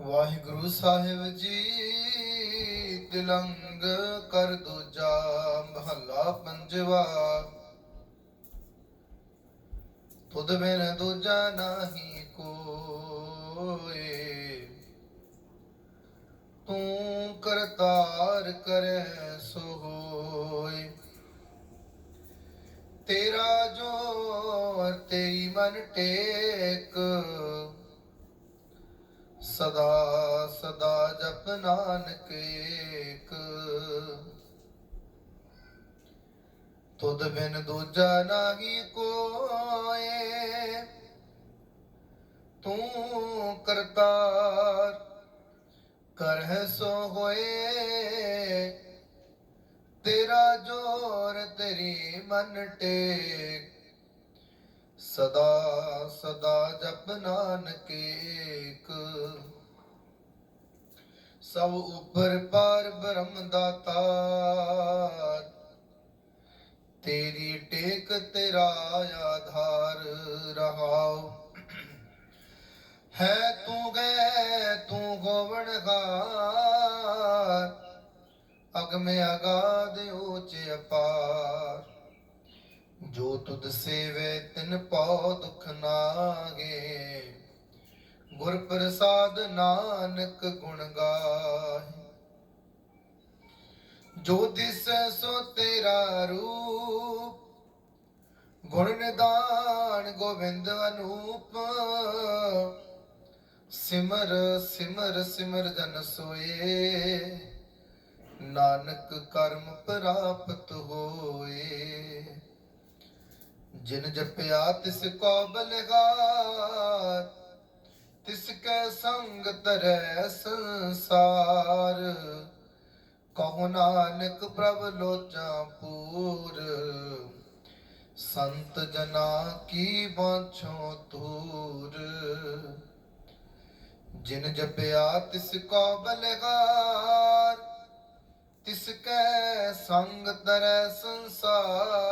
ਵਾਹਿਗੁਰੂ ਸਾਹਿਬ ਜੀ, ਤਿਲੰਗ ਕਰ ਦੂਜਾ ਮਹੱਲਾ ਪੰਜਵਾ। ਤੁਧ ਬਿਨ ਦੂਜਾ ਨਾਹੀ ਕੋਏ। ਤੂੰ ਕਰਤਾਰ ਕਰੈ ਸੋ ਹੋਏ ਤੇਰਾ ਜੋਰ ਤੇਰੀ ਮਨ ਟੇਕ। ਸਦਾ ਸਦਾ ਜਪ ਨਾਨਕ ਏਕ। ਤੁਧ ਬਿਨ ਦੂਜਾ ਨਾਹੀ ਕੋਏ, ਤੂੰ ਕਰਤਾਰ ਕਰਹਿ ਸੋ ਹੋਏ। ਤੇਰਾ ਜੋਰ ਤੇਰੀ ਮਨ ਟੇਕ, ਸਦਾ ਸਦਾ ਜਪ ਨਾਨਕ ਏਕ। ਸਭ ਉਪਰ ਪਾਰ ਬ੍ਰਹਮ ਦਾਤਾਰ ਤੇਰੀ। ਟੇਕ ਤੇਰਾ ਆਧਾਰ ਰਹਾਓ ਹੈ ਤੂੰ ਗਏ ਤੂੰ ਗੋਵਣਹਾਰ ਅਗਮੇ ਅਗਾਧ ਉੱਚ ਅਪਾਰ। ਜੋ ਤੁਧ ਸੇਵੇ ਤਿਨ ਪਉ ਦੁਖ ਨਾਗੇ। ਗੁਰ ਪ੍ਰਸਾਦ ਨਾਨਕ ਗੁਣ ਗਾਏ ਜੋ ਦਿਸ ਸੋ ਤੇਰਾ ਰੂਪ, ਗੁਣ ਨਿਦਾਨ ਗੋਬਿੰਦ ਅਨੂਪ। ਸਿਮਰ ਸਿਮਰ ਸਿਮਰ ਜਨ ਸੋਏ, ਨਾਨਕ ਕਰਮ ਪ੍ਰਾਪਤ ਹੋਏ। ਜਿਨ ਜਪਿਆ ਤਿਸ ਕੋ ਬਲਗਾਰ ਤਿਸ ਕੈ ਸੰਗ ਤਰੈ ਸੰਸਾਰ, ਕਹੋ ਨਾਨਕ ਪ੍ਰਭ ਲੋਚਾ ਪੂਰ। ਸੰਤ ਜਨਾ ਕੀ ਬਾਛੋ ਤੂਰ ਜਿਨ ਜਪਿਆ ਤਿਸ ਕੋ ਬਲਗਾਰ ਤਿਸ ਕੈ ਸੰਗ ਤਰੈ ਸੰਸਾਰ।